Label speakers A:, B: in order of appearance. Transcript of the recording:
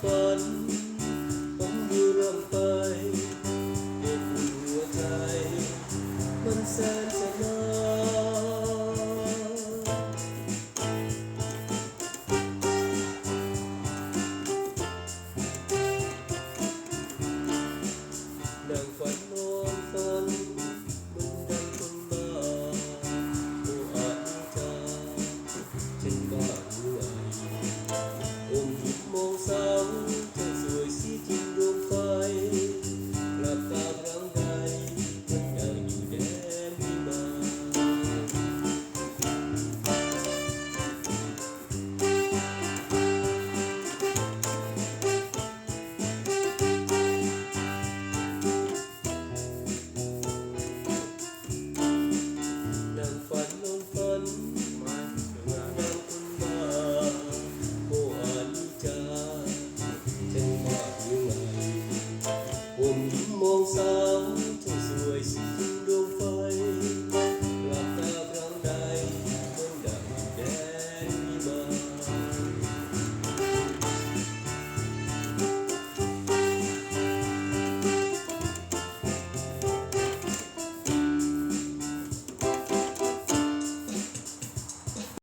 A: ฝันผมอยู่ร่วมไปเด็กหัวใจมันแสน